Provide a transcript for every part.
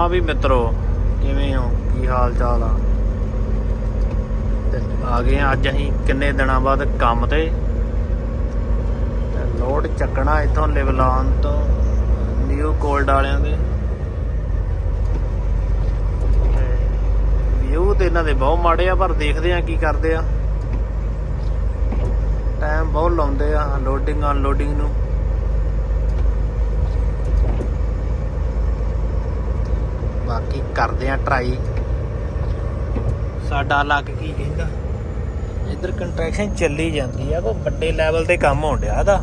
ਹਾਂ ਵੀ ਮਿੱਤਰੋ, ਕਿਵੇਂ ਹੋ? ਕੀ ਹਾਲ ਚਾਲ ਆ? ਤੇ ਆ ਗਏ ਅੱਜ ਅਸੀਂ ਕਿੰਨੇ ਦਿਨਾਂ ਬਾਅਦ ਕੰਮ ਤੇ? ਤੇ ਲੋਡ ਚੱਕਣਾ ਇਥੋਂ ਲਿਵਲਾਨ ਤੋਂ ਨਿਊ ਕੋਲਡ ਵਾਲਿਆਂ ਦੇ। ਵਿਊ ਤੇ ਇਹਨਾਂ ਦੇ ਬਹੁਤ ਮਾੜੇ ਆ, ਪਰ ਦੇਖਦੇ ਆ ਕੀ ਕਰਦੇ ਆ। ਟਾਈਮ ਬਹੁਤ ਲਾਉਂਦੇ ਆ ਲੋਡਿੰਗ ਅਨਲੋਡਿੰਗ ਨੂੰ। ਬਾਕੀ ਕਰਦੇ ਆ ਟਰਾਈ ਸਾਡਾ ਲੱਗ ਕੀ ਕਹਿੰਦਾ? ਇੱਧਰ ਕੰਟਰੈਕਸ਼ਨ ਚੱਲੀ ਜਾਂਦੀ ਆ ਕੋ ਵੱਡੇ ਲੈਵਲ ਤੇ ਕੰਮ ਹੋਣ ਡਿਆ ਇਹਦਾ।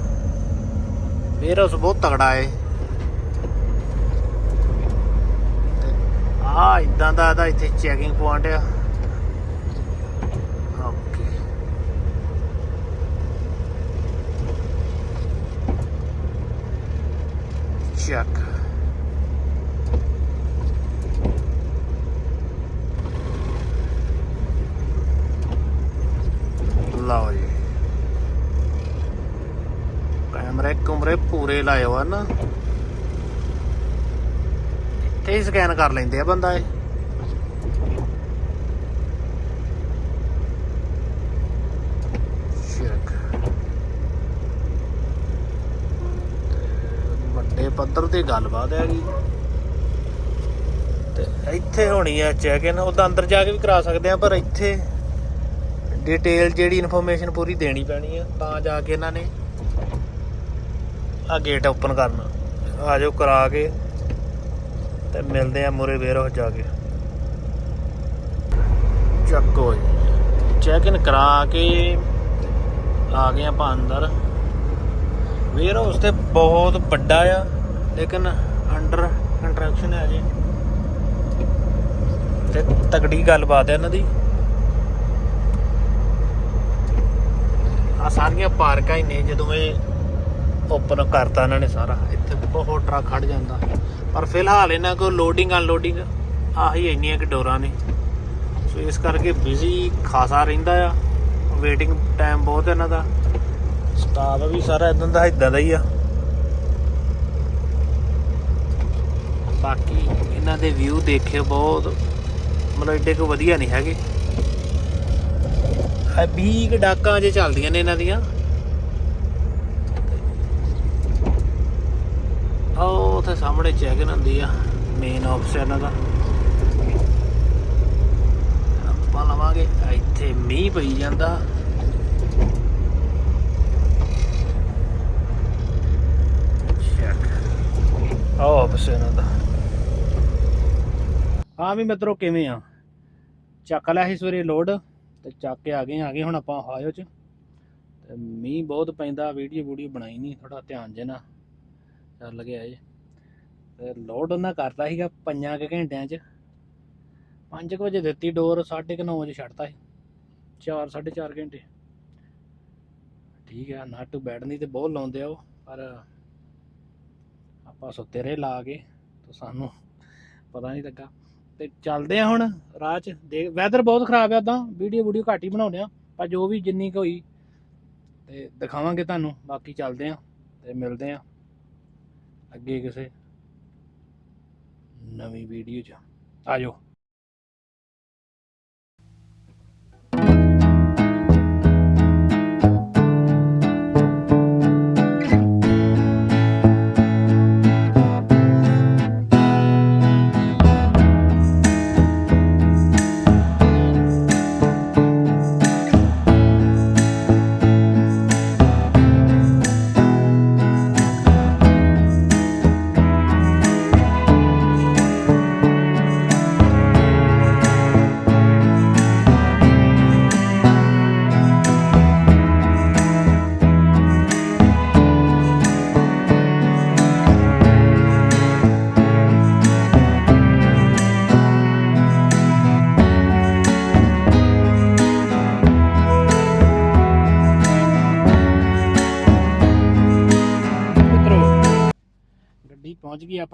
ਫੇਰ ਉਸ ਬਹੁਤ ਤਗੜਾ ਏ। ਆ ਇਦਾਂ ਦਾ ਇਹਦਾ ਇੱਥੇ ਚੈਕਿੰਗ ਪੁਆਇੰਟ ਆ। ਓਕੇ ਚੈੱਕ ਲਓ ਜੀ ਕੈਮਰੇ ਕੁਮਰੇ ਲਾਏ ਹੋਆ ਨਾ ਇੱਥੇ ਹੀ ਸਕੈਨ ਕਰ ਲੈਂਦੇ ਆ ਬੰਦਾ ਇਹ। ਵੱਡੇ ਪੱਧਰ ਤੇ ਗੱਲਬਾਤ ਹੈਗੀ। ਤੇ ਇੱਥੇ ਹੋਣੀ ਆ ਚੈੱਕ ਇਨ ਉਹਦਾ ਅੰਦਰ ਜਾ ਕੇ ਵੀ ਕਰਾ ਸਕਦੇ ਆ, ਪਰ ਇੱਥੇ ਡਿਟੇਲ ਜਿਹੜੀ ਇਨਫੋਰਮੇਸ਼ਨ ਪੂਰੀ ਦੇਣੀ ਪੈਣੀ ਆ, ਤਾਂ ਜਾ ਕੇ ਇਹਨਾਂ ਨੇ ਆ ਗੇਟ ਓਪਨ ਕਰਨਾ। ਆ ਜਾਓ ਕਰਾ ਕੇ ਤੇ ਮਿਲਦੇ ਆ ਮੁਰੇ ਵੇਰੋ ਜਾ ਕੇ। ਚੱਕੋ ਜੀ। ਚੈੱਕ ਇਨ ਕਰਾ ਕੇ ਆ ਗਏ ਆਪਾਂ ਅੰਦਰ। ਵੇਰੋ ਉਸ ਤੇ ਬਹੁਤ ਵੱਡਾ ਆ, ਲੇਕਿਨ ਅੰਡਰ ਕੰਟਰੈਕਸ਼ਨ ਹੈ ਜੀ। ਤੇ ਤਗੜੀ ਗੱਲਬਾਤ ਹੈ ਇਹਨਾਂ ਦੀ। ਆ ਸਾਰੀਆਂ ਪਾਰਕਾਂ ਹੀ ਨੇ, ਜਦੋਂ ਇਹ ਓਪਨ ਕਰਤਾ ਇਹਨਾਂ ਨੇ ਸਾਰਾ। ਇੱਥੇ ਬਹੁਤ ਟਰੱਕ ਖੜ ਜਾਂਦਾ। ਪਰ ਫਿਲਹਾਲ ਇਹਨਾਂ ਕੋਲ ਲੋਡਿੰਗ ਅਨਲੋਡਿੰਗ ਆਹੀ ਇੰਨੀਆਂ ਕਿ ਡੋਰਾਂ ਨੇ। ਸੋ ਇਸ ਕਰਕੇ ਬਿਜ਼ੀ ਖਾਸਾ ਰਹਿੰਦਾ ਆ। ਵੇਟਿੰਗ ਟਾਈਮ ਬਹੁਤ ਇਹਨਾਂ ਦਾ। ਸਟਾਫ ਵੀ ਸਾਰਾ ਇਦਾਂ ਦਾ ਇਦਾਂ ਦਾ ਹੀ ਆ। ਬਾਕੀ ਇਹਨਾਂ ਦੇ ਵਿਊ ਦੇਖਿਓ ਬਹੁਤ। ਮਤਲਬ ਏਡੇ ਕੋ ਵਧੀਆ ਨਹੀਂ ਹੈਗੇ। ਆ 20 ਕੁ ਡਾਕਾਂ ਜੇ ਚੱਲਦੀਆਂ ਨੇ ਇਹਨਾਂ ਦੀਆਂ। ਉਹ ਉੱਥੇ ਸਾਹਮਣੇ ਚੈਕਿੰਗ ਹੁੰਦੀ ਆ ਮੇਨ ਆਫਿਸ ਇਹਨਾਂ ਦਾ। ਆਪਾਂ ਲਵਾਂਗੇ, ਇੱਥੇ ਮੀਂਹ ਪਈ ਜਾਂਦਾ। ਚੈੱਕ ਆਹ ਆਫਿਸ ਦਾ। ਹਾਂ ਵੀ ਮਿੱਤਰੋ, ਕਿਵੇਂ ਆ? ਚੱਕ ਲਿਆ ਸੀ ਸਵੇਰੇ ਲੋਡ ਤੇ ਚੱਕ ਕੇ ਆ ਗਏ ਆ ਗਏ, ਹੁਣ ਆਪਾਂ ਹਾਇਓ ਚ। ਤੇ ਮੀਂਹ ਬਹੁਤ ਪੈਂਦਾ ਵੀਡੀਓ ਵੀਡੀਓ ਬਣਾਈ ਨਹੀਂ ਥੋੜਾ ਧਿਆਨ ਜੇ ਨਾ ਚੱਲ ਗਿਆ ਇਹ ਤੇ ਲੋਡ ਉਹਨਾਂ ਕਰਤਾ ਸੀਗਾ ਪੰਜਾਂ ਕੁ ਘੰਟਿਆਂ ਚ। 5 ਵਜੇ ਦਿੱਤੀ ਡੋਰ 9:30 ਵਜੇ ਛੱਡਤਾ ਸੀ। 4 4.5 ਘੰਟੇ। ਠੀਕ ਆ, ਨਾਟ ਟੂ ਬੈਡ ਨਹੀਂ ਤੇ ਬਹੁਤ ਲਾਉਂਦੇ ਆ ਉਹ, ਪਰ ਆਪਾਂ ਸੁੱਤੇ ਰਹੇ ਲਾ ਕੇ ਤਾਂ ਸਾਨੂੰ ਪਤਾ ਨਹੀਂ ਲੱਗਾ। ਤੇ ਚੱਲਦੇ ਆ ਹੁਣ ਰਾਹ 'ਚ। ਦੇਖ ਵੈਦਰ ਬਹੁਤ ਖਰਾਬ ਆ ਉਦਾਂ ਵੀਡੀਓ ਵੀਡੀਓ ਘੱਟ ਹੀ ਬਣਾਉਂਦੇ ਆ, ਪਰ ਜੋ ਵੀ ਜਿੰਨੀ ਕੁ ਹੋਈ ਤੇ ਦਿਖਾਵਾਂਗੇ ਤੁਹਾਨੂੰ। ਬਾਕੀ ਚੱਲਦੇ ਆ ਤੇ ਮਿਲਦੇ ਆ। ਅੱਗੇ ਕਿਸੇ ਨਵੀਂ ਵੀਡੀਓ 'ਚ। ਆਜੋ।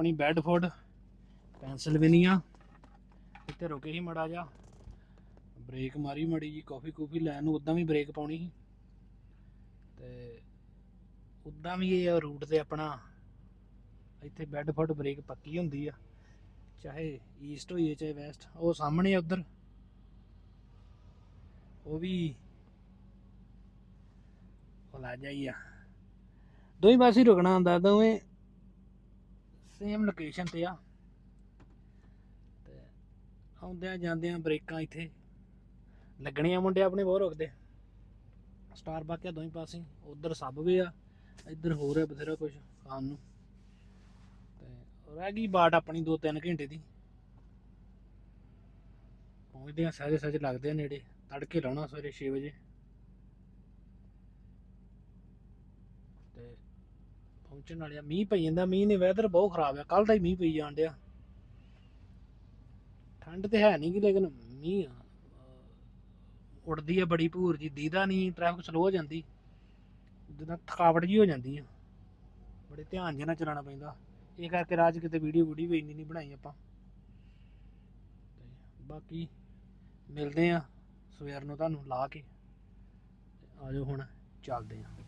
ਆਪਣੀ ਬੈਡਫੋਰਡ ਪੈਂਸਿਲਵੇਨੀਆ ਇੱਥੇ ਰੁਕੇ ਹੀ ਮੜਾ ਜਾ ਬ੍ਰੇਕ ਮਾਰੀ ਮੜੀ ਜੀ ਕਾਫੀ ਕੂਫੀ ਲੈਣ ਨੂੰ ਉਦਾਂ ਵੀ ਬ੍ਰੇਕ ਪਾਉਣੀ ਸੀ। ਤੇ ਉਦਾਂ ਵੀ ਇਹ ਰੂਟ ਤੇ ਆਪਣਾ ਇੱਥੇ ਬੈਡਫੋਰਡ ਬ੍ਰੇਕ ਪੱਕੀ ਹੁੰਦੀ ਆ। ਚਾਹੇ ਈਸਟ ਹੋਈਏ, ਚਾਹੇ ਵੈਸਟ ਉਹ ਸਾਹਮਣੇ ਉਧਰ। ਉਹ ਵੀ ਭਲਾ ਜਾਈਆ ਦੋਵੇਂ ਪਾਸੇ ਰੁਕਣਾ ਹੁੰਦਾ, ਦੋਵੇਂ ਸੇਮ ਲੋਕੇਸ਼ਨ ਤੇ ਆ। ਤੇ ਆਉਂਦਿਆਂ ਜਾਂਦਿਆਂ ਬ੍ਰੇਕਾਂ ਇੱਥੇ ਲੱਗਣੀਆਂ ਮੁੰਡੇ ਆਪਣੇ ਬਹੁਤ ਰੁਕਦੇ। ਸਟਾਰ ਬਾਕਿਆ ਦੋਵੇਂ ਪਾਸੇ ਉਧਰ ਸਭ ਵੀ ਆ, ਇੱਧਰ ਹੋਰ ਹੈ ਬਥੇਰਾ ਕੁਝ ਖਾਣ ਨੂੰ। ਤੇ ਰਹਿ ਗਈ ਬਾਟ ਆਪਣੀ 2-3 ਘੰਟੇ ਦੀ। ਪਹੁੰਚਦੇ ਆ ਸਹਿਜ ਸਹਿਜ ਲੱਗਦੇ ਆ ਨੇੜੇ। ਤੜਕੇ ਲਾਉਣਾ ਸਵੇਰੇ 6 ਵਜੇ। ਪਹੁੰਚਣ ਵਾਲੇ ਆ। ਮੀਂਹ ਪਈ ਜਾਂਦਾ, ਮੀਂਹ ਨੇ ਵੈਦਰ ਬਹੁਤ ਖਰਾਬ ਆ। ਕੱਲ ਦਾ ਹੀ ਮੀਂਹ ਪਈ ਜਾਣ ਡਿਆ। ਠੰਡ ਤੇ ਹੈ ਨਹੀਂ ਕਿ ਲੇਕਿਨ ਮੀਂਹ ਆ। ਉੱਡਦੀ ਆ ਬੜੀ ਭੂਰ ਜੀ, ਦੀਦਾ ਨਹੀਂ ਟ੍ਰੈਫਿਕ ਸਲੋ ਹੋ ਜਾਂਦੀ। ਜਿੱਦਾਂ ਥਕਾਵਟ ਜੀ ਹੋ ਜਾਂਦੀ ਆ। ਬੜੇ ਧਿਆਨ ਜਿਹਾ ਨਾਲ ਚਲਾਉਣਾ ਪੈਂਦਾ। ਇਹ ਕਰਕੇ ਰਾਜ ਕਿਤੇ ਵੀਡੀਓ ਵੀਡੀਓ ਵੀ ਇੰਨੀ ਨਹੀਂ ਬਣਾਈ ਆਪਾਂ। ਤੇ ਬਾਕੀ ਮਿਲਦੇ ਆ। ਸਵੇਰ ਨੂੰ ਤੁਹਾਨੂੰ ਲਾ ਕੇ। ਤੇ ਆਜੋ ਹੁਣ, ਚੱਲਦੇ ਆ।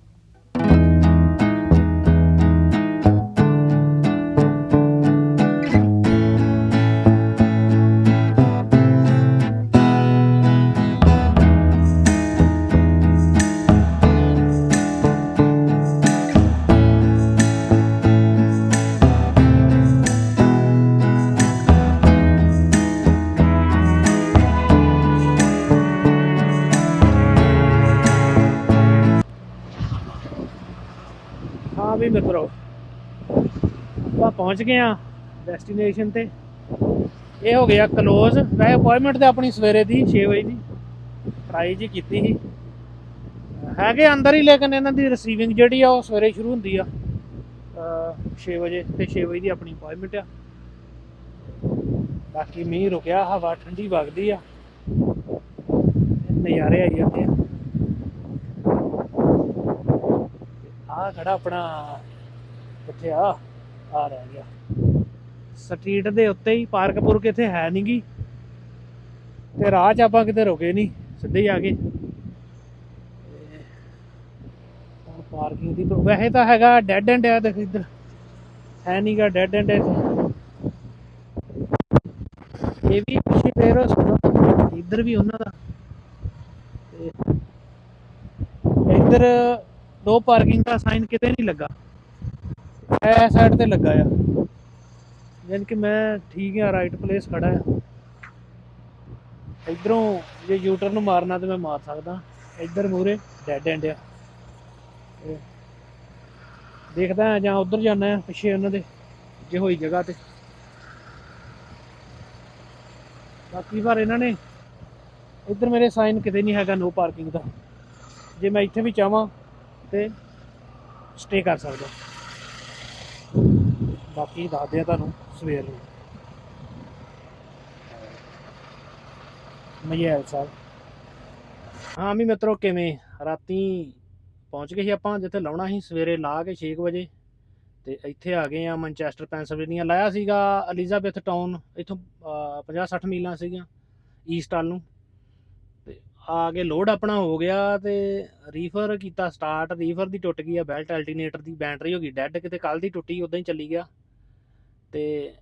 ਪਹੁੰਚ ਗਏ ਆ ਡੈਸਟੀਨੇਸ਼ਨ ਤੇ। ਇਹ ਹੋ ਗਿਆ ਕਲੋਜ਼ ਵੈਸੇ ਅਪਾਇੰਟਮੈਂਟ ਤੇ ਆਪਣੀ ਸਵੇਰੇ ਦੀ 6 ਵਜੇ ਦੀ। ਟਰਾਈ ਜੀ ਕੀਤੀ ਸੀ। ਹੈਗੇ ਅੰਦਰ ਹੀ, ਲੇਕਿਨ ਇਹਨਾਂ ਦੀ ਰਿਸੀਵਿੰਗ ਜਿਹੜੀ ਆ, ਉਹ ਸਵੇਰੇ ਸ਼ੁਰੂ ਹੁੰਦੀ ਆ। 6 ਵਜੇ ਤੇ 6 ਵਜੇ ਦੀ ਆਪਣੀ ਅਪਾਇੰਟਮੈਂਟ ਆ। ਬਾਕੀ ਮੀਂਹ ਰੁਕਿਆ, ਹਵਾ ਠੰਡੀ ਵਗਦੀ ਆ। ਨਜ਼ਾਰੇ ਆਈ ਜਾਂਦੇ ਆ। ਆ ਖੜਾ ਆਪਣਾ ਕਿੱਥੇ ਆ। ਆ ਰਹਿ ਗਿਆ। ਸਟਰੀਟ ਦੇ ਉੱਤੇ ਹੀ ਪਾਰਕ ਪੁਰਕ ਹੈ ਨਹੀਂਗੀ ਤੇ ਰਾਹ 'ਚ ਆਪਾਂ ਕਿਤੇ ਰੁਕੇ ਨਹੀਂ ਸਿੱਧੇ ਹੀ ਆ ਗਏ। ਹੁਣ ਪਾਰਕਿੰਗ ਦੀ ਵੈਸੇ ਤਾਂ ਹੈਗਾ ਡੈਡ ਐਂਡ ਆ ਦੇਖ ਇੱਧਰ। ਹੈ ਨਹੀਂਗਾ ਡੈਡ ਐਂਡ ਇਹ ਵੀ ਪਿੱਛੇ ਫੇਰ ਇੱਧਰ ਵੀ ਉਹਨਾਂ ਦਾ। ਇੱਧਰ ਦੋ ਪਾਰਕਿੰਗ ਦਾ ਸਾਈਨ ਕਿਤੇ ਨਹੀਂ ਲੱਗਾ। ਇਹ ਸਾਈਡ ਤੇ ਲੱਗਾ ਆ। ਯਾਨੀ ਕਿ ਮੈਂ ਠੀਕ ਆ ਰਾਈਟ ਪਲੇਸ ਖੜਾ ਆ। ਇਧਰੋਂ ਜੇ ਯੂ ਟਰਨ ਮਾਰਨਾ ਤੇ ਮੈਂ ਮਾਰ ਸਕਦਾ। ਇੱਧਰ ਮੂਰੇ ਡੈਡ ਐਂਡ ਆ। ਦੇਖਦਾ ਜਾਂ ਉਧਰ ਜਾਣਾ ਆ, ਪਿੱਛੇ ਉਹਨਾਂ ਦੇ, ਜੇ ਹੋਈ ਜਗ੍ਹਾ ਤੇ। ਬਾਕੀ ਵਾਰ ਇਹਨਾਂ ਨੇ ਇੱਧਰ ਮੇਰੇ ਸਾਈਨ ਕਿਤੇ ਨਹੀਂ ਹੈਗਾ ਨੋ ਪਾਰਕਿੰਗ ਦਾ। ਜੇ ਮੈਂ ਇੱਥੇ ਵੀ ਚਾਹਾਂ ਤੇ ਸਟੇ ਕਰ ਸਕਦਾ। ਬਾਕੀ ਦੱਸਦੇ ਆ ਤੁਹਾਨੂੰ ਸਵੇਰ ਨੂੰ। ਮਯੈਲ ਸਾਹਿਬ। ਹਾਂ ਵੀ ਮਿੱਤਰੋ, ਕਿਵੇਂ? ਰਾਤੀ ਪਹੁੰਚ ਗਏ ਸੀ ਆਪਾਂ, ਜਿੱਥੇ ਲਾਉਣਾ ਸੀ ਸਵੇਰੇ ਲਾ ਕੇ 6 ਵਜੇ। ਤੇ ਇੱਥੇ ਆ ਗਏ ਆ ਮੈਨਚੈਸਟਰ ਪੈਂਸਲਵੇਨੀਆ ਲਾਇਆ ਸੀਗਾ ਐਲਿਜ਼ਾਬੈਥ ਟਾਊਨ ਇੱਥੋਂ 50 60 ਮੀਲਾਂ ਸੀਗੀਆਂ ਈਸਟ ਵੱਲ ਨੂੰ। ਤੇ ਆ ਕੇ ਲੋਡ ਆਪਣਾ ਹੋ ਗਿਆ ਤੇ ਰੀਫਰ ਕੀਤਾ ਸਟਾਰਟ ਰੀਫਰ ਦੀ ਟੁੱਟ ਗਈ ਆ ਬੈਲਟ ਅਲਟਰਨੇਟਰ ਦੀ ਬੈਟਰੀ ਹੋ ਗਈ ਡੈੱਡ ਕਿਤੇ ਕੱਲ ਦੀ ਟੁੱਟੀ, ਉਦਾਂ ਹੀ ਚੱਲੀ ਗਿਆ। ਤੇ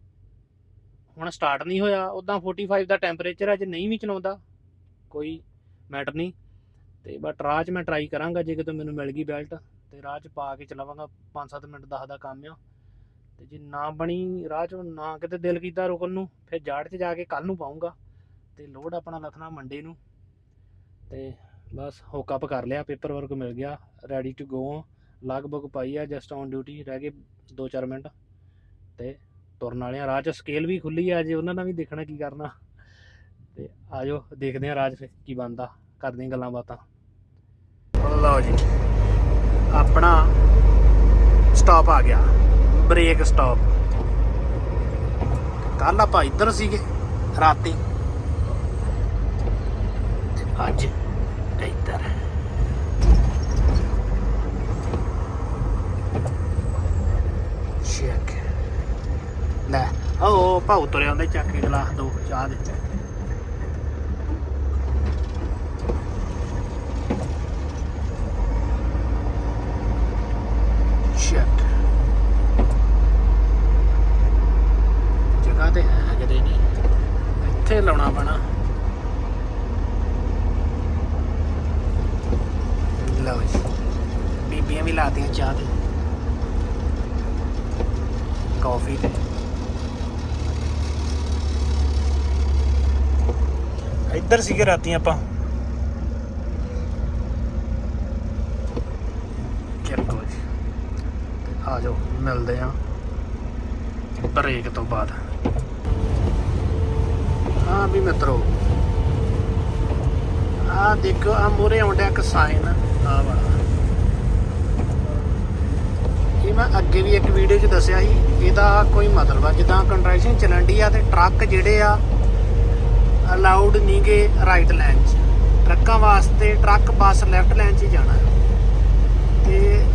ਹੁਣ ਸਟਾਰਟ ਨਹੀਂ ਹੋਇਆ ਉਦਾਂ 45 ਦਾ ਟੈਂਪਰੇਚਰ ਹੈ ਜੇ ਨਹੀਂ ਵੀ ਚਲਾਉਂਦਾ, ਕੋਈ ਮੈਟਰ ਨਹੀਂ। ਤੇ ਬਟ ਰਾਹ 'ਚ ਮੈਂ ਟਰਾਈ ਕਰਾਂਗਾ, ਜੇ ਕਿਤੇ ਮੈਨੂੰ ਮਿਲ ਗਈ ਬੈਲਟ ਤੇ ਰਾਹ 'ਚ ਪਾ ਕੇ ਚਲਾਵਾਂਗਾ 5-7 ਮਿੰਟ 10 ਦਾ ਕੰਮ ਆ। ਤੇ ਜੇ ਨਾ ਬਣੀ, ਰਾਹ 'ਚ ਨਾ ਕਿਤੇ ਦਿਲ ਕੀਤਾ ਰੁਕਣ ਨੂੰ, ਫਿਰ ਜਾੜ 'ਚ ਜਾ ਕੇ ਕੱਲ ਨੂੰ ਪਾਉਂਗਾ ਤੇ ਲੋਡ ਆਪਣਾ ਲੱਥਣਾ ਮੰਡੇ ਨੂੰ। ਤੇ ਬਸ ਹੋਕ ਅਪ ਕਰ ਲਿਆ ਪੇਪਰ ਵਰਕ ਮਿਲ ਗਿਆ ਰੈਡੀ ਟੂ ਗੋ ਲਗਭਗ ਪਾਈ ਆ ਜਸਟ ਔਨ ਡਿਊਟੀ ਰਹਿ ਗਏ 2-4 ਮਿੰਟ। ਤੇ ਤੁਰਨ ਵਾਲੇ ਆ ਰਾਹ 'ਚ ਸਕੇਲ ਵੀ ਖੁੱਲੀ ਆ ਜੇ ਉਹਨਾਂ ਨਾਲ ਵੀ ਦੇਖਣਾ ਕੀ ਕਰਨਾ। ਤੇ ਆਜੋ, ਦੇਖਦੇ ਆ ਰਾਜ ਫਿਰ ਕੀ ਬਣਦਾ। ਕਰਦੇ ਆ ਗੱਲਾਂ ਬਾਤਾਂ। ਲਓ ਜੀ, ਆਪਣਾ ਸਟਾਪ ਆ ਗਿਆ ਬ੍ਰੇਕ ਸਟਾਪ ਕੱਲ ਆਪਾਂ ਇੱਧਰ ਸੀਗੇ, ਰਾਤੀ। ਅੱਜ ਇੱਧਰ। ਚੈੱਕ ਲੈ। ਉਹ ਭਾਉ ਤੁਰਿਆ ਹੁੰਦਾ ਚੱਕ ਕੇ ਗਲਾਸ ਦੋ, ਚਾਹ ਦੇ। ਸ਼ਿਟ ਜਗ੍ਹਾ ਤੇ ਹੈ ਲਾਉਂਦੇ ਨਹੀਂ। ਇੱਥੇ ਲਾਉਣਾ ਪੈਣਾ। ਲਓ ਜੀ। ਬੀਬੀਆਂ ਵੀ ਲਾਤੀਆਂ ਚਾਹ ਤੇ। ਕਾਫੀ ਤੇ। ਇੱਧਰ ਸੀਗੇ ਰਾਤੀ ਆਪਾਂ। ਚਲੋ ਜੀ। ਆ ਜਾਓ, ਮਿਲਦੇ ਆ। ਬ੍ਰੇਕ ਤੋਂ ਬਾਅਦ। ਹਾਂ ਵੀ ਮਿੱਤਰੋ। ਆ ਦੇਖੋ ਆ ਮੂਰੇ ਆਉਂਦਾ ਇੱਕ ਸਾਈਨ ਆ ਵਾਲਾ। ਇਹ ਮੈਂ ਅੱਗੇ ਵੀ ਇੱਕ ਵੀਡੀਓ 'ਚ ਦੱਸਿਆ ਸੀ, ਇਹਦਾ ਕੋਈ ਮਤਲਬ ਆ, ਜਿੱਦਾਂ ਕੰਟਰੈਕਸ਼ਨ ਚੱਲਣ ਦੀ ਆ ਤੇ ਟਰੱਕ ਜਿਹੜੇ ਆ ਅਲਾਉਡ ਨਹੀਂਗੇ ਰਾਈਟ ਲਾਈਨ 'ਚ। ਟਰੱਕਾਂ ਵਾਸਤੇ ਟਰੱਕ, ਬੱਸ ਲੈਫਟ ਲਾਈਨ 'ਚ ਹੀ ਜਾਣਾ ਹੈ। ਤੇ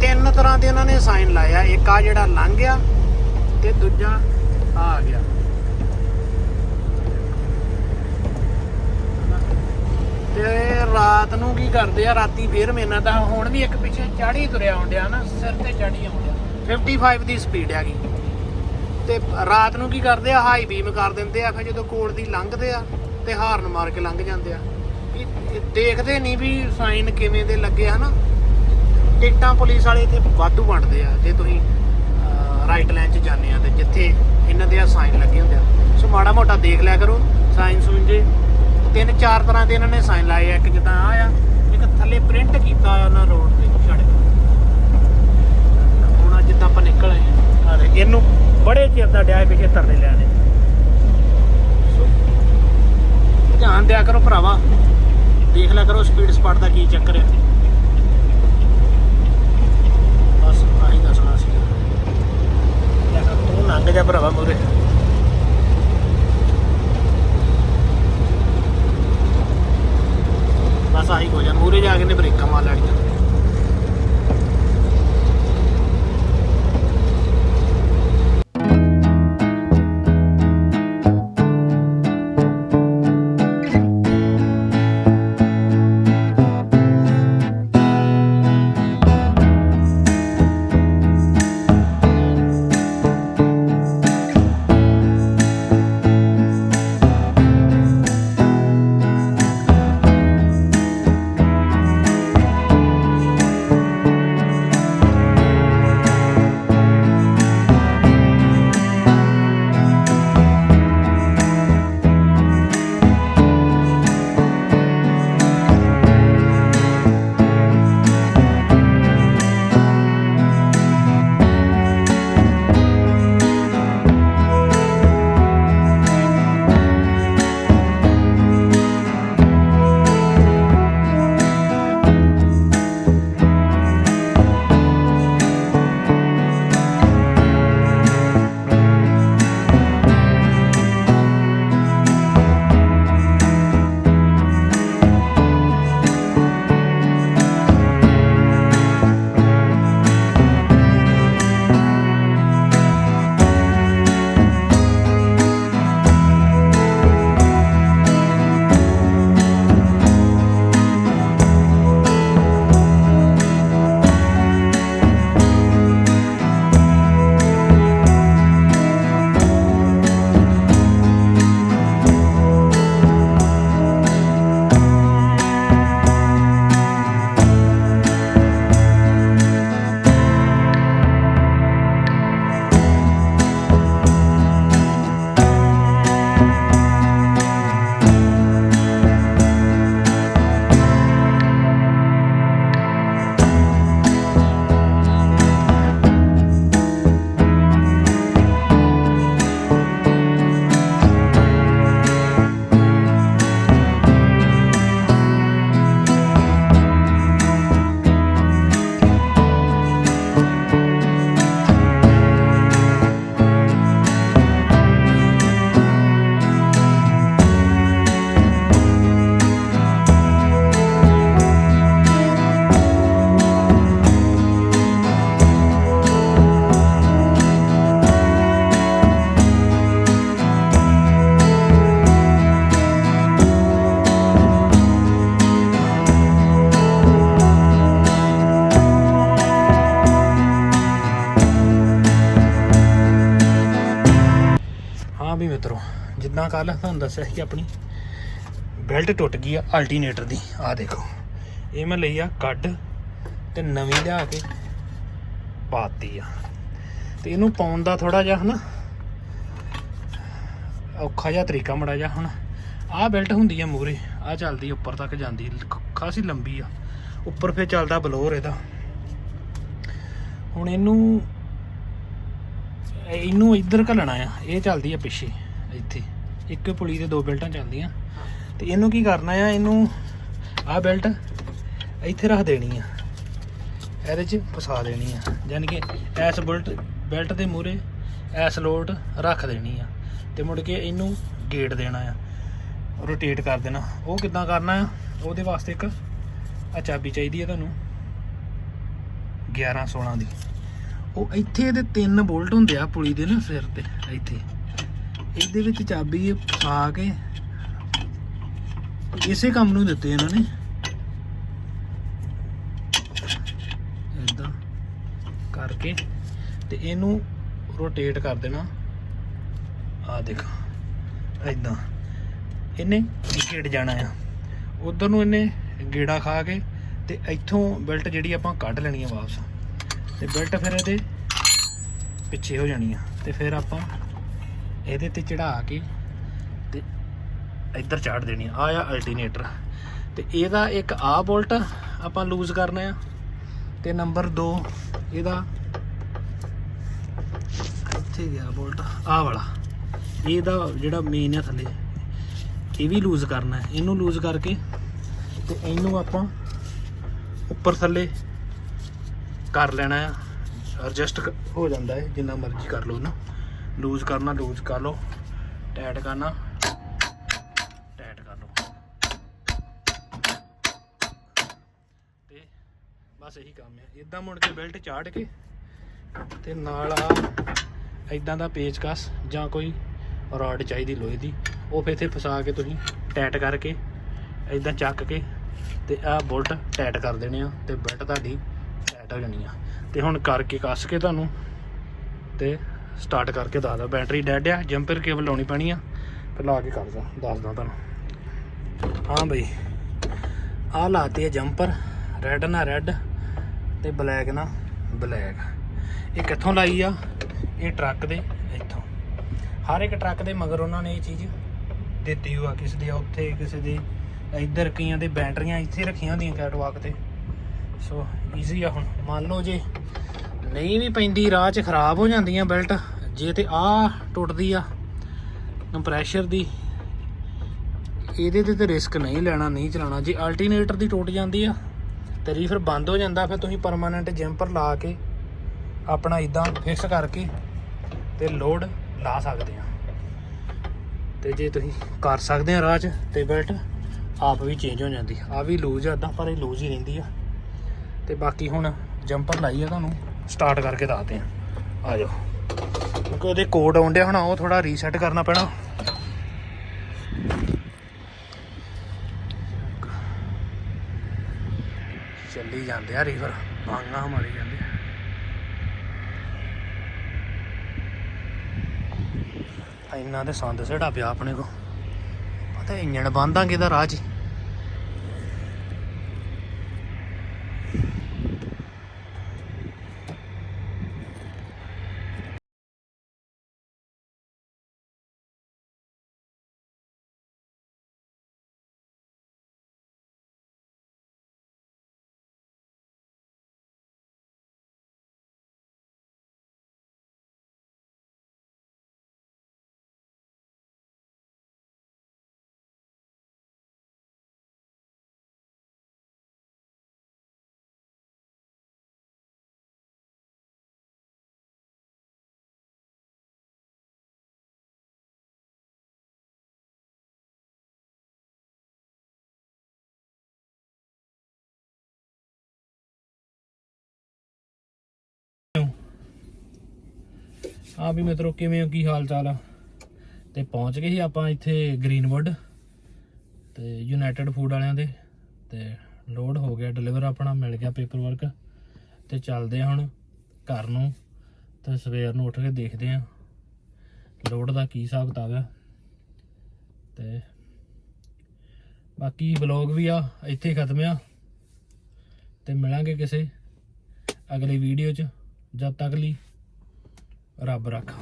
ਤਿੰਨ ਤਰ੍ਹਾਂ ਦੇ ਉਹਨਾਂ ਨੇ ਸਾਈਨ ਲਾਇਆ। ਇੱਕ ਆ ਜਿਹੜਾ ਲੰਘ ਗਿਆ ਤੇ ਦੂਜਾ ਆ ਗਿਆ। ਤੇ ਰਾਤ ਨੂੰ ਕੀ ਕਰਦੇ ਆ? ਰਾਤੀ ਫੇਰ ਮੇਨਾ ਦਾ ਹੁਣ ਵੀ ਇੱਕ ਪਿੱਛੇ ਚਾੜੀ ਤੁਰਿਆ ਆਉਂਦਿਆ ਨਾ, ਸਿਰ ਤੇ ਚੜੀ ਆਉਂਦਿਆ। 55 ਦੀ ਸਪੀਡ ਹੈਗੀ। ਤੇ ਰਾਤ ਨੂੰ ਕੀ ਕਰਦੇ ਆ? ਹਾਈ ਬੀਮ ਕਰ ਦਿੰਦੇ ਆ। ਫਿਰ ਜਦੋਂ ਕੋਲ ਦੀ ਲੰਘਦੇ ਆ ਤੇ ਹਾਰਨ ਮਾਰ ਕੇ ਲੰਘ ਜਾਂਦੇ ਆ। ਦੇਖਦੇ ਨਹੀਂ ਵੀ ਸਾਈਨ ਕਿਵੇਂ ਦੇ ਲੱਗੇ ਹਨਾ? ਟਿਕਟਾਂ ਪੁਲਿਸ ਵਾਲੇ ਇੱਥੇ ਵਾਧੂ ਵੰਡਦੇ ਆ, ਜੇ ਤੁਸੀਂ ਰਾਈਟ ਲਾਈਨ 'ਚ ਜਾਂਦੇ ਆ ਤੇ ਜਿੱਥੇ ਇਹਨਾਂ ਦੇ ਆ ਸਾਈਨ ਲੱਗੇ ਹੁੰਦੇ ਆ। ਸੋ ਮਾੜਾ ਮੋਟਾ ਦੇਖ ਲਿਆ ਕਰੋ ਸਾਈਨ ਸੁਣ ਜੇ। ਤਿੰਨ ਚਾਰ ਤਰ੍ਹਾਂ ਦੇ ਇਹਨਾਂ ਨੇ ਸਾਈਨ ਲਾਏ ਆ, ਇੱਕ ਜਿੱਦਾਂ ਆ ਆ, ਇੱਕ ਥੱਲੇ ਪ੍ਰਿੰਟ ਕੀਤਾ ਆ ਉਹਨਾਂ ਰੋਡ ਤੇ ਸੜਕ ਹੁਣ ਜਿੱਦਾਂ ਆਪਾਂ ਨਿਕਲ ਆਏ ਆ ਇਹਨੂੰ ਬੜੇ ਚਿਰ ਦਾ ਡਿਆ ਪਿੱਛੇ ਤਰਲੇ ਲੈਣੇ ਧਿਆਨ ਦਿਆ ਕਰੋ ਭਰਾਵਾ। ਦੇਖ ਲਿਆ ਕਰੋ ਸਪੀਡ ਸਪਾਟ ਦਾ ਕੀ ਚੱਕਰ ਹੈ। ਬਸ ਆਹੀ ਦੱਸਣਾ ਸੀ। ਲੈ ਤੂੰ ਲੰਘ ਜਾ ਭਰਾਵਾ ਮੂਰੇ ਬਸ ਆਹੀ ਹੋ ਜਾ ਮੂਰੇ ਜਾ ਕੇ ਨੇ ਬ੍ਰੇਕਾਂ ਮਾਰ ਲੈਣੀਆਂ। ਕੱਲ ਤੁਹਾਨੂੰ ਦੱਸਿਆ ਸੀ ਆਪਣੀ ਬੈਲਟ ਟੁੱਟ ਗਈ ਆ ਅਲਟਰਨੇਟਰ ਦੀ। ਆ ਦੇਖੋ, ਇਹ ਮੈਂ ਲਈ ਆ ਕੱਢ ਤੇ ਨਵੀਂ ਲਿਆ ਕੇ ਪਾਤੀ ਆ। ਤੇ ਇਹਨੂੰ ਪਾਉਣ ਦਾ ਥੋੜਾ ਜਿਹਾ ਹਨਾ ਔਖਾ ਜਿਹਾ ਤਰੀਕਾ ਮੜਾ ਜਿਹਾ ਹੁਣ। ਆਹ ਬੈਲਟ ਹੁੰਦੀ ਆ ਮੂਰੇ ਆਹ ਚੱਲਦੀ ਉੱਪਰ ਤੱਕ ਜਾਂਦੀ ਖਾਸੀ ਲੰਬੀ ਆ। ਉੱਪਰ ਫੇ ਚੱਲਦਾ ਬਲੋਰ ਇਹਦਾ। ਹੁਣ ਇਹਨੂੰ ਇਹਨੂੰ ਇੱਧਰ ਘੱਲਣਾ ਆ, ਇਹ ਚੱਲਦੀ ਆ ਪਿੱਛੇ, ਇੱਥੇ। ਇੱਕ ਪੁਲੀ ਤੇ ਦੋ ਬੈਲਟਾਂ ਚੱਲਦੀਆਂ। ਤੇ ਇਹਨੂੰ ਕੀ ਕਰਨਾ ਆ ਇਹਨੂੰ ਆਹ ਬੈਲਟ ਇੱਥੇ ਰੱਖ ਦੇਣੀ ਆ। ਇਹਦੇ 'ਚ ਫਸਾ ਦੇਣੀ ਆ। ਯਾਨੀ ਕਿ ਐਸ ਬੁਲਟ ਬੈਲਟ ਦੇ ਮੂਰੇ ਐਸ ਲੋਡ ਰੱਖ ਦੇਣੀ ਆ। ਤੇ ਮੁੜ ਕੇ ਇਹਨੂੰ ਗੇਟ ਦੇਣਾ ਆ। ਰੋਟੇਟ ਕਰ ਦੇਣਾ। ਉਹ ਕਿੱਦਾਂ ਕਰਨਾ ਆ ਉਹਦੇ ਵਾਸਤੇ ਇੱਕ ਆ ਚਾਬੀ ਚਾਹੀਦੀ ਹੈ ਤੁਹਾਨੂੰ। 11 16 ਦੀ। ਉਹ ਇੱਥੇ ਇਹਦੇ ਤਿੰਨ ਬੋਲਟ ਹੁੰਦੇ ਆ ਪੁਲੀ ਦੇ ਨਾ ਸਿਰ ਤੇ ਇੱਥੇ। ਇਹਦੇ ਵਿੱਚ ਚਾਬੀ ਪਾ ਕੇ ਇਸੇ ਕੰਮ ਨੂੰ ਦਿੱਤੇ ਇਹਨਾਂ ਨੇ। ਇਦਾਂ ਕਰਕੇ ਤੇ ਇਹਨੂੰ ਰੋਟੇਟ ਕਰ ਦੇਣਾ। ਆ ਦੇਖ ਇਦਾਂ ਇਹਨੇ ਗੇੜ ਜਾਣਾ ਆ। ਉਧਰ ਨੂੰ ਇਹਨੇ ਗੇੜਾ ਖਾ ਕੇ ਤੇ ਇੱਥੋਂ ਬੈਲਟ ਜਿਹੜੀ ਆਪਾਂ ਕੱਢ ਲੈਣੀ ਆ ਵਾਪਸ। ਤੇ ਬੈਲਟ ਫਿਰ ਇਹਦੇ ਪਿੱਛੇ ਹੋ ਜਾਣੀ ਆ। ਤੇ ਫਿਰ ਆਪਾਂ ਇਹਦੇ ਤੇ ਚੜਾ ਕੇ ਤੇ ਇੱਧਰ ਚਾੜ ਦੇਣੀ ਆ ਆ ਅਲਟਰਨੇਟਰ ਤੇ ਇਹਦਾ ਇੱਕ ਆ ਬੋਲਟ ਆਪਾਂ ਲੂਜ਼ ਕਰਨਾ ਆ। ਤੇ ਨੰਬਰ 2 ਇਹਦਾ ਇੱਥੇ ਗਿਆ ਬੋਲਟ ਆ ਵਾਲਾ। ਇਹਦਾ ਜਿਹੜਾ ਮੇਨ ਆ ਥੱਲੇ, ਇਹ ਵੀ ਲੂਜ਼ ਕਰਨਾ ਹੈ। ਇਹਨੂੰ ਲੂਜ਼ ਕਰਕੇ ਤੇ ਇਹਨੂੰ ਆਪਾਂ ਉੱਪਰ ਥੱਲੇ ਕਰ ਲੈਣਾ ਆ। ਐਡਜਸਟ ਹੋ ਜਾਂਦਾ ਹੈ, ਜਿੰਨਾ ਮਰਜ਼ੀ ਕਰ ਲਓ ਨਾ। ਲੂਜ਼ ਕਰਨਾ ਲੂਜ਼ ਕਰ ਲਓ। ਟਾਈਟ ਕਰਨਾ। ਟਾਈਟ ਕਰ ਲਓ। ਤੇ ਬਸ ਇਹੀ ਕੰਮ ਹੈ। ਇਦਾਂ ਮੁੜ ਕੇ ਬੈਲਟ ਚਾੜ ਕੇ ਤੇ ਨਾਲ ਆ ਇਦਾਂ ਦਾ ਪੇਚਕਸ ਜਾਂ ਕੋਈ ਰੋਡ ਚਾਹੀਦੀ ਲੋਹੇ ਦੀ, ਉਹ ਫਿਰ ਇੱਥੇ ਫਸਾ ਕੇ ਤੁਸੀਂ ਟਾਈਟ ਕਰਕੇ ਇਦਾਂ ਚੱਕ ਕੇ ਤੇ ਆਹ ਬੋਲਟ ਟਾਈਟ ਕਰ ਦੇਣੇ ਆ ਤੇ ਬੈਲਟ ਤੁਹਾਡੀ ਟਾਈਟ ਹੋ ਜਾਣੀ ਆ। ਤੇ ਹੁਣ ਕਰਕੇ ਕੱਸ ਕੇ ਤੁਹਾਨੂੰ ਤੇ ਸਟਾਰਟ ਕਰਕੇ ਦੱਸਦਾ ਬੈਟਰੀ ਡੈਡ ਆ ਜੰਪਰ ਕੇਬਲ ਲਾਉਣੀ ਪੈਣੀ ਆ। ਫਿਰ ਲਾ ਕੇ ਕਰਦਾ ਦੱਸਦਾ ਤੁਹਾਨੂੰ। ਹਾਂ ਬਈ, ਆਹ ਲਾਤੇ ਆ ਜੰਪਰ ਰੈੱਡ ਨਾ ਰੈੱਡ ਤੇ ਬਲੈਕ ਨਾ ਬਲੈਕ ਇਹ ਕਿੱਥੋਂ ਲਾਈ ਆ? ਇਹ ਟਰੱਕ ਦੇ ਇੱਥੋਂ। ਹਰ ਇੱਕ ਟਰੱਕ ਦੇ ਮਗਰ ਉਹਨਾਂ ਨੇ ਇਹ ਚੀਜ਼ ਦਿੱਤੀ ਹੋਆ ਕਿਸੇ ਦੇ ਉੱਥੇ, ਕਿਸੇ ਦੇ ਇੱਧਰ ਕਈਆਂ ਦੇ ਬੈਟਰੀਆਂ ਇੱਥੇ ਰੱਖੀਆਂ ਹੁੰਦੀਆਂ ਕੈਟਵਾਕ ਤੇ। ਸੋ ਈਜ਼ੀ ਆ ਹੁਣ। ਮੰਨ ਲਓ ਜੇ ਨਹੀਂ ਵੀ ਪੈਂਦੀ, ਰਾਹ 'ਚ ਖਰਾਬ ਹੋ ਜਾਂਦੀਆਂ ਬੈਲਟ। ਜੇ ਤੇ ਆ ਟੁੱਟਦੀ ਆ, ਕੰਪਰੈਸ਼ਰ ਦੀ, ਇਹਦੇ ਤੇ ਤੇ ਰਿਸਕ ਨਹੀਂ ਲੈਣਾ, ਨਹੀਂ ਚਲਾਉਣਾ। ਜੇ ਅਲਟਰਨੇਟਰ ਦੀ ਟੁੱਟ ਜਾਂਦੀ ਆ ਤੇ ਰੀਫਰ ਬੰਦ ਹੋ ਜਾਂਦਾ, ਫਿਰ ਤੁਸੀਂ ਪਰਮਾਨੈਂਟ ਜੰਪਰ ਲਾ ਕੇ ਆਪਣਾ ਇਦਾਂ ਫਿਕਸ ਕਰਕੇ ਤੇ ਲੋਡ ਲਾ ਸਕਦੇ ਆ। ਤੇ ਜੇ ਤੁਸੀਂ ਕਰ ਸਕਦੇ ਆ ਰਾਹ 'ਚ ਤੇ ਬੈਲਟ, ਆਪ ਵੀ ਚੇਂਜ ਹੋ ਜਾਂਦੀ ਆ। ਵੀ ਲੂਜ਼ ਆ, ਏਦਾਂ ਪਰ ਇਹ ਲੂਜ਼ ਹੀ ਰਹਿੰਦੀ ਆ। ਤੇ ਬਾਕੀ ਹੁਣ ਜੰਪਰ ਲਾਈ ਆ ਤੁਹਾਨੂੰ। ਸਟਾਰਟ ਕਰਕੇ ਦੱਸਦੇ ਆ ਆ ਜਾਓ। ਕਿਉਂਕਿ ਉਹਦੇ ਕੋਡ ਆਉਂਦਿਆ ਹੁਣ, ਉਹ ਥੋੜਾ ਰੀਸੈਟ ਕਰਨਾ ਪੈਣਾ। ਚੱਲੀ ਜਾਂਦੇ ਆ ਰੀਵਰ ਬਾਂਗਾ ਮਾਰੀ ਜਾਂਦੇ ਆ। ਇੰਨਾ ਤੇ ਸੰਦ ਸੜਾ ਪਿਆ ਆਪਣੇ ਕੋ ਪਤਾ ਇੰਜਣ ਬੰਦਾਂਗੇ ਦਾ ਰਾਹ 'ਚ? ਆ ਵੀ ਮਿੱਤਰੋ, ਕਿਵੇਂ ਹੋ? ਕੀ ਹਾਲ ਚਾਲ ਆ? ਤੇ ਪਹੁੰਚ ਗਏ ਸੀ ਆਪਾਂ ਇੱਥੇ ਗ੍ਰੀਨਵੁੱਡ ਤੇ ਯੂਨਾਈਟਿਡ ਫੂਡ ਵਾਲਿਆਂ ਦੇ। ਤੇ ਲੋਡ ਹੋ ਗਿਆ, ਡਿਲੀਵਰ ਆਪਣਾ, ਮਿਲ ਗਿਆ ਪੇਪਰ ਵਰਕ ਤੇ ਚੱਲਦੇ ਆ ਹੁਣ ਘਰ ਨੂੰ। ਤੇ ਸਵੇਰ ਨੂੰ ਉੱਠ ਕੇ ਦੇਖਦੇ ਆ ਲੋਡ ਦਾ ਕੀ ਹਿਸਾਬ ਕਿਤਾਬ ਆ। ਤੇ ਬਾਕੀ ਵਲੌਗ ਵੀ ਆ, ਇੱਥੇ ਖਤਮ ਆ। ਤੇ ਮਿਲਾਂਗੇ ਕਿਸੇ ਅਗਲੀ ਵੀਡੀਓ 'ਚ, ਜਦ ਤੱਕ ਲਈ Rabraka.